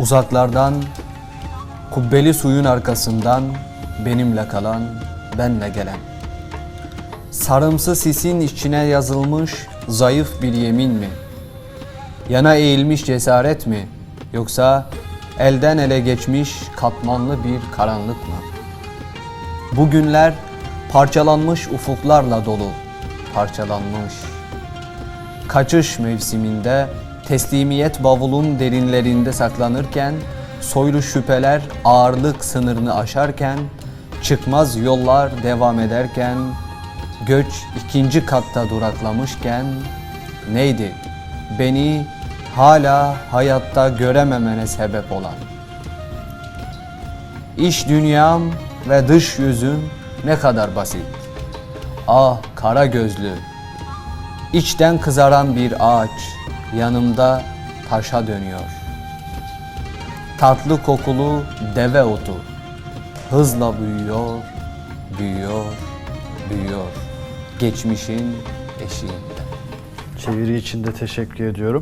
Uzaklardan, kubbeli suyun arkasından benimle kalan, benle gelen. Sarımsı sisin içine yazılmış zayıf bir yemin mi? Yana eğilmiş cesaret mi? Yoksa elden ele geçmiş katmanlı bir karanlık mı? Bu günler parçalanmış ufuklarla dolu, parçalanmış. Kaçış mevsiminde teslimiyet bavulun derinlerinde saklanırken, soylu şüpheler ağırlık sınırını aşarken, çıkmaz yollar devam ederken, göç ikinci katta duraklamışken, neydi beni hala hayatta görememene sebep olan? İş dünyam ve dış yüzüm ne kadar basit. Ah kara gözlü, içten kızaran bir ağaç yanımda taşa dönüyor. Tatlı kokulu deve otu hızla büyüyor, büyüyor, büyüyor. Geçmişin eşiğinde. Çeviri için de teşekkür ediyorum.